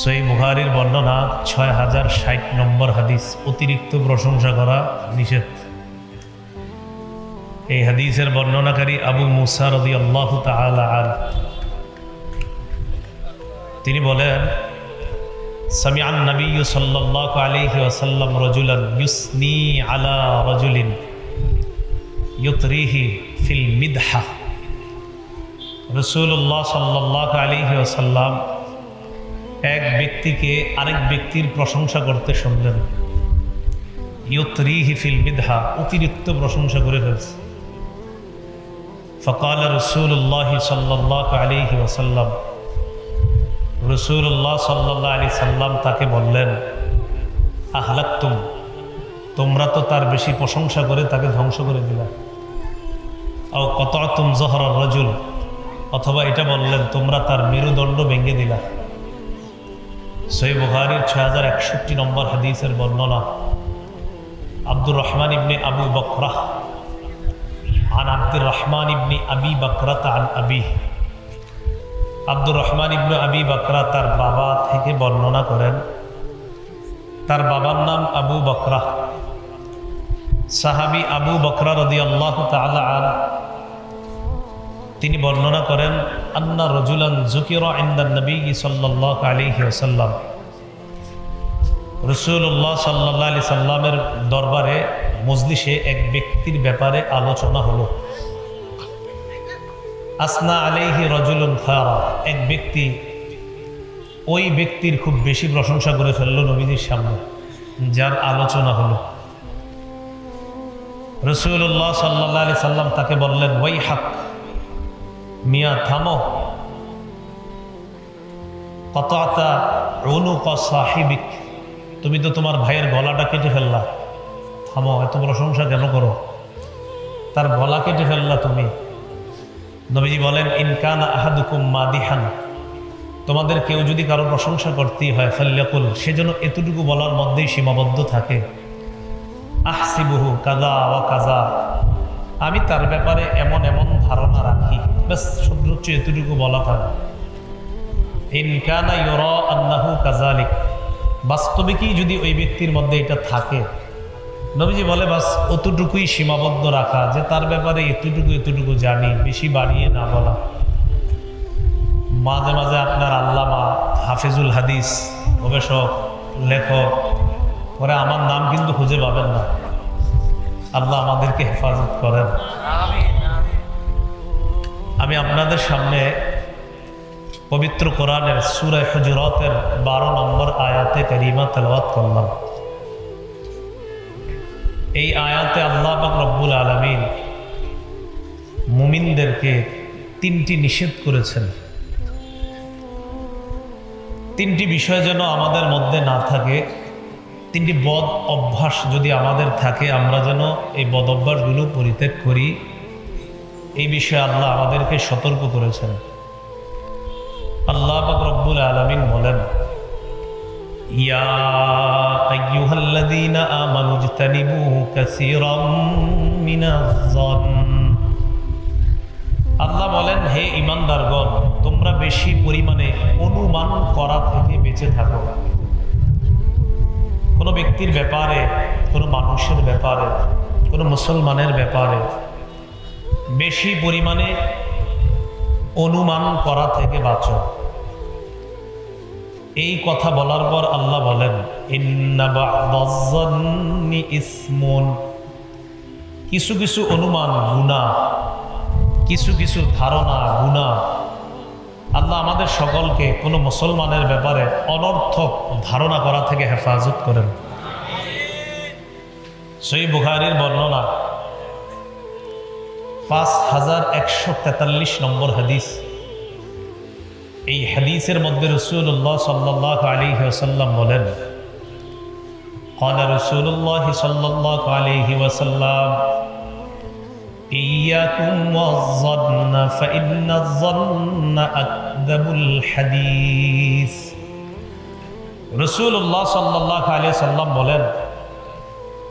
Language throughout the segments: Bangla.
সই বুহারির বর্ণনা ছয় হাজার ষাট নম্বর হাদিস অতিরিক্ত প্রশংসা করা নিষেধ। এই হাদিসের বর্ণনাকারী আবু মুসা রদি আল্লাহ আর তিনি বলেন সামিয়ান নবী সাল্লাল্লাহু আলাইহি ওয়াসাল্লাম রাজুলান ইউসনি আলা রাজুলিন ইউতরিহি ফিল মিদহা। রসুল্লাহ সাল্লাহ আলাইহি ওয়াসাল্লাম এক ব্যক্তিকে আরেক ব্যক্তির প্রশংসা করতে শুনলেন। ফিল মিদহা অতিরিক্ত প্রশংসা করে ফেলছে। ফকাল রসুল্লাহ সাল্লাহ আলিহি ওসাল্লাম রসুল্লাহ সাল্লাহ আলি সাল্লাম তাকে বললেন, আহলাক্তুম, তোমরা তো তার বেশি প্রশংসা করে তাকে ধ্বংস করে দিলা। ও কত তুম জহর রজুল, অথবা এটা বললেন, তোমরা তার মেরুদণ্ড ভেঙে দিলা। সই বুহারির ছয় হাজার একষট্টি নম্বর হাদিসের বর্ণনা আব্দুর রহমান ইবনে আবু বকরাহ عن عبد الرحمن بن أبي بكرة عن أبيه আব্দুর রহমান ইবনু আবি বাকরা তার বাবা থেকে বর্ণনা করেন তার বাবার নাম আবু বকরা সাহাবি আবু বকরা রদি আল্লাহ আন তিনি বর্ণনা করেন, আন্না রজুলান জুকির ইন্দান নবী সাল্লাহ আলিহি ওসাল্লাম রসুল্লাহ সাল্লাহ আলি সাল্লামের দরবারে, মজলিসে এক ব্যক্তির ব্যাপারে আলোচনা হলো। আসনা আলাইহি রজুলুন খারা। এক ব্যক্তি ওই ব্যক্তির খুব বেশি প্রশংসা করে ফেলল নবীজির সামনে, যার আলোচনা হলো। রসুল্লাহ সাল্লাহ আলি সাল্লাম তাকে বললেন ওই হাক মিয়া, থামো। কত আতা অনুক সাহিবিক, তুমি তো তোমার ভাইয়ের গলাটা কেটে ফেললা। থামো, এত প্রশংসা কেন করো? তার গলা কেটে ফেললা তুমি। নবীজি বলেন ইনকান আহাদুকুম মাদিহান। তোমাদের কেউ যদি কারও প্রশংসা করতেই হয় ফাল্যাকুল সেজন্য এতটুকু বলার মধ্যেই সীমাবদ্ধ থাকে। আহসিবুহু কাজা ও কাজা। আমি তার ব্যাপারে এমন এমন ধারণা রাখি। ব্যাস সর্বোচ্চ এতটুকু বলা থাকে ইনকানা ইউর আন্নাহু কাজালিক বাস্তবিকই যদি ওই ব্যক্তির মধ্যে এটা থাকে, নবীজি বলে, বাস, অতটুকুই সীমাবদ্ধ রাখা, যে তার ব্যাপারে এতটুকু এতটুকু জানি, বেশি বাড়িয়ে না বলা। মাঝে মাঝে আপনার আল্লামা হাফিজুল হাদিস, গবেষক, লেখক পরে আমার নাম কিন্তু খুঁজে পাবেন না। আল্লাহ আমাদেরকে হেফাজত করেন। আমি আপনাদের সামনে পবিত্র কোরআনের সুরায় হজরতের বারো নম্বর আয়াতে করিমা তেলওয়াত করলাম। এই আয়াতে আল্লাহ রব্বুল আলমিন মুমিনদেরকে তিনটি নিষেধ করেছেন। তিনটি বিষয় যেন আমাদের মধ্যে না থাকে, তিনটি বদ অভ্যাস যদি আমাদের থাকে, আমরা যেন এই বদ অভ্যাসগুলো পরিত্যাগ করি। এই বিষয়ে আল্লাহ আমাদেরকে সতর্ক করেছেন। আল্লাহ রব্বুল আলমিন বলেন আল্লাহ বলেন, হে ইমানদারগণ তোমরা বেশি পরিমাণে অনুমান করা থেকে বেঁচে থাকো। কোনো ব্যক্তির ব্যাপারে, কোনো মানুষের ব্যাপারে, কোনো মুসলমানের ব্যাপারে বেশি পরিমাণে অনুমান করা থেকে বাঁচো। এই কথা বলার পর আল্লাহ বলেন ইসমন। কিছু কিছু অনুমান, গুণা, কিছু কিছু ধারণা, গুণা আল্লাহ আমাদের সকলকে কোনো মুসলমানের ব্যাপারে অনর্থক ধারণা করা থেকে হেফাজত করেন। সেই বুখারির বর্ণনা পাঁচ হাজার একশো তেতাল্লিশ নম্বর হাদিস এই হাদিসের মধ্যে রসুল্লাহ সাল্লাহ আলী ওসাল্লাম বলেন قال رسول الله صلى الله عليه وسلم إياكم والظن فإن الظن أكذب الحديث রসুল্লাহ সাল্লাহ আলী সাল্লাম বলেন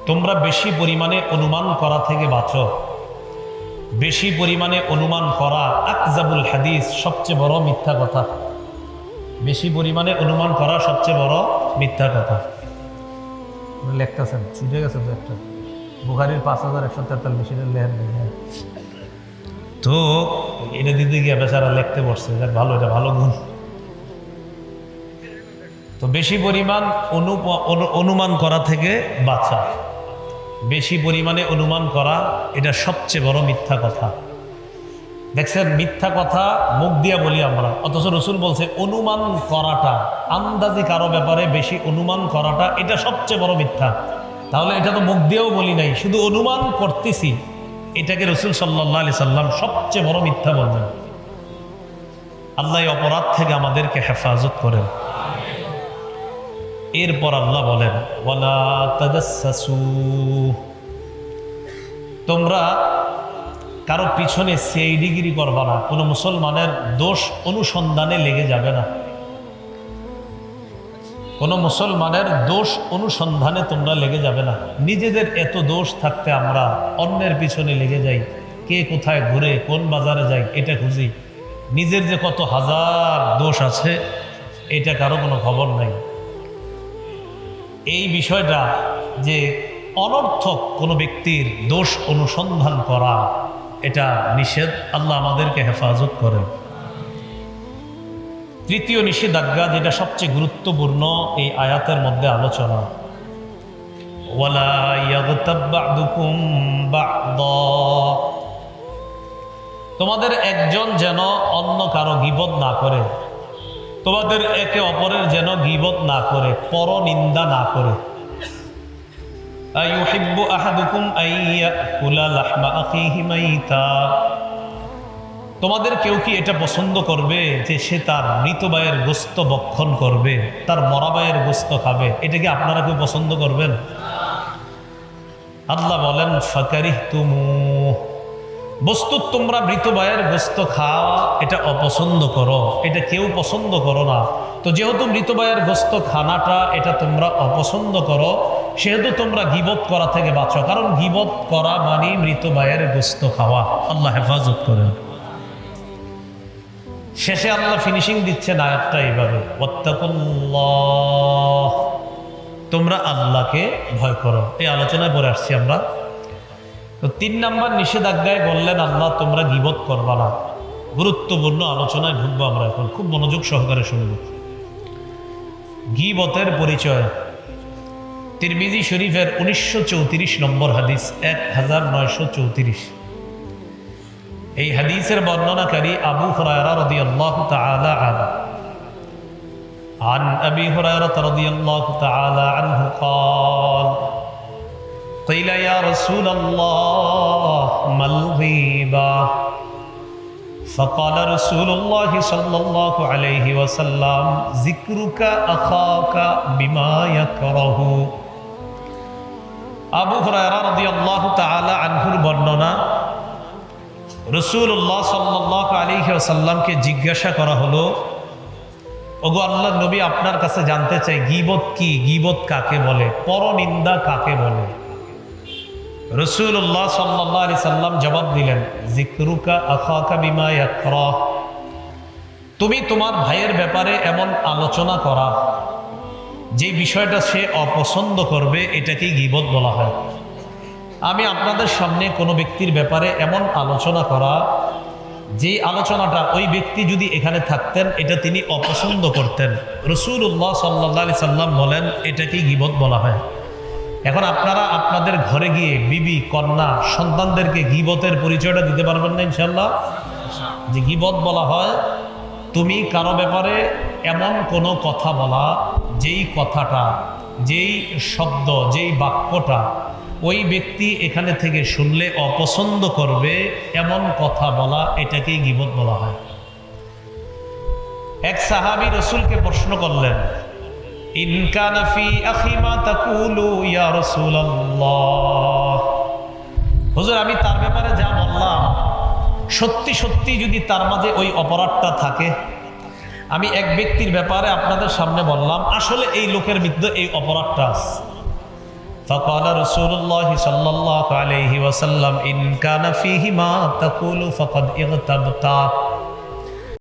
তোমরা বেশি পরিমাণে অনুমান করা থেকে বাঁচো বেশি পরিমাণে অনুমান করা আকজাবুল হাদিস সবচেয়ে বড় মিথ্যা কথা। বেশি পরিমাণে অনুমান করা সবচেয়ে বড় মিথ্যা কথা। লেখতেছেন, ছুটে গেছে তো একটা। বুখারির পাঁচ হাজার একশো তেতাল্লিশের লেহের হ্যাঁ। তো এটা দিতে গিয়ে বেচারা লিখতে বসছে, যাক ভালো, এটা ভালো গুণ। তো বেশি পরিমাণ অনুমান করা থেকে বাঁচা। বেশি পরিমাণে অনুমান করা, এটা সবচেয়ে বড় মিথ্যা কথা। দেখছেন, মিথ্যা কথা মুখ দিয়া বলি আমরা, অথচ রসুল বলছে, অনুমান করাটা, আন্দাজি কারও ব্যাপারে বেশি অনুমান করাটা, এটা সবচেয়ে বড় মিথ্যা। তাহলে এটা তো মুখ দিয়েও বলি নাই, শুধু অনুমান করতেছি, এটাকে রসুল সাল্লাহ আলি সাল্লাম সবচেয়ে বড় মিথ্যা বলবেন আল্লাহ অপরাধ থেকে আমাদেরকে হেফাজত করেন। এরপর আল্লাহ বলেন তোমরা কারও পিছনে সেই ডিগ্রি করবা না, কোনো মুসলমানের দোষ অনুসন্ধানে লেগে যাবে না। কোনো মুসলমানের দোষ অনুসন্ধানে তোমরা লেগে যাবে না। নিজেদের এত দোষ থাকতে আমরা অন্যের পিছনে লেগে যাই, কে কোথায় ঘুরে, কোন বাজারে যাই, এটা খুঁজি। নিজের যে কত হাজার দোষ আছে, এটা কারও কোনো খবর নাই। এই বিষয়টা যে অনর্থক কোনো ব্যক্তির দোষ অনুসন্ধান করা, এটা নিষেধ, আল্লাহ আমাদেরকে হেফাজত করেন। তৃতীয় নিষেধাজ্ঞা যেটা সবচেয়ে গুরুত্বপূর্ণ এই আয়াতের মধ্যে আলোচনা। তোমাদের একজন যেন অন্য কারও গিবত না করে। তোমাদের একে অপরের যেন গিবত না করে পর নিন্দা না করে أيحب أحدكم أن يأكل لحم أخيه ميتا তোমাদের কেউ কি এটা পছন্দ করবে যে সে তার মৃত ভাইয়ের গোস্ত বক্ষণ করবে তার মরা ভাইয়ের গোস্ত খাবে এটা কি আপনারা কেউ পছন্দ করবেন আল্লাহ বলেন ফাকারি তুমু বস্তু তোমরা মৃত ভাইয়ের গোস্ত খাওয়া এটা অপছন্দ করো, এটা কেউ পছন্দ করো না। তো যেহেতু মৃত ভাইয়ের গোস্ত খানাটা এটা তোমরা অপছন্দ করো, সেহেতু তোমরা গিবত করা থেকে বাঁচো। কারণ গিবত করা মানে মৃত ভাইয়ের গোস্ত খাওয়া। আল্লাহ হেফাজত করেন। শেষে আল্লাহ ফিনিশিং দিচ্ছেন আয়াতটা এইভাবে তোমরা আল্লাহকে ভয় করো। এই আলোচনায় পরে আসছি আমরা। তো তিন নাম্বার নিষেধাজ্ঞায় বললেন আল্লাহ তোমরা গিবত করবা না গুরুত্বপূর্ণ আলোচনায় ঢুকবো আমরা এখন খুব মনোযোগ সহকারে শুনব গিবতের পরিচয় তিরমিজি শরীফের উনিশশো চৌত্রিশ নম্বর হাদিস এক হাজার নয়শো চৌত্রিশ এই হাদিসের বর্ণনাকারী আবু হরায়রা রাদিয়াল্লাহু তাআলা আনহু عن أبي هريرة رضي الله تعالى عنه قال قيل يا رسول الله ما الغيبة فقال رسول الله صلى الله عليه وسلم ذكرك أخاك بما يكره আবু হরায়রা রাদিয়াল্লাহু তাআলা আনহুর বর্ণনা রসুল্লাহ সাল্লাহ আলী সাল্লামকে জিজ্ঞাসা করা হলো ওগো আল্লাহ নবী আপনার কাছে জানতে চাই গিবত কি গিবত কাকে বলে পরনিন্দা কাকে বলে রসুল্লাহ সাল্লাহ আলি সাল্লাম জবাব দিলেন জিক্রুকা আখাকা বিমা তুমি তোমার ভাইয়ের ব্যাপারে এমন আলোচনা করা, যে বিষয়টা সে অপছন্দ করবে, এটাকেই গিবত বলা হয়। আমি আপনাদের সামনে কোনো ব্যক্তির ব্যাপারে এমন আলোচনা করা, যে আলোচনাটা ওই ব্যক্তি যদি এখানে থাকতেন, এটা তিনি অপছন্দ করতেন। রসুল্লাহ সাল্লাহ সাল্লাম বলেন, এটাকেই গিবত বলা হয়। এখন আপনারা আপনাদের ঘরে গিয়ে বিবি, কন্যা, সন্তানদেরকে গিবতের পরিচয়টা দিতে পারবেন না ইনশাল্লাহ যে গিবত বলা হয়, তুমি কারও ব্যাপারে এমন কোনো কথা বলা, যেই কথাটা, যেই শব্দ, যেই বাক্যটা ওই ব্যক্তি এখানে থেকে শুনলে অপছন্দ করবে, এমন কথা বলা, এটাকেই গিবত বলা হয়। এক সাহাবি রসুলকে প্রশ্ন করলেন ইনকানাফি আখিমা তাকুলু ইয়া রাসূলুল্লাহ হুজুর আমি তার ব্যাপারে যা বললাম সত্যি সত্যি যদি তার মাঝে ওই অপরাধটা থাকে আমি এক ব্যক্তির ব্যাপারে আপনাদের সামনে বললাম আসলে এই লোকের মধ্যে এই অপরাধটা আছে فقال رسول الله صلى الله عليه وسلم إن كان فيه ما تقول فقد اغتبت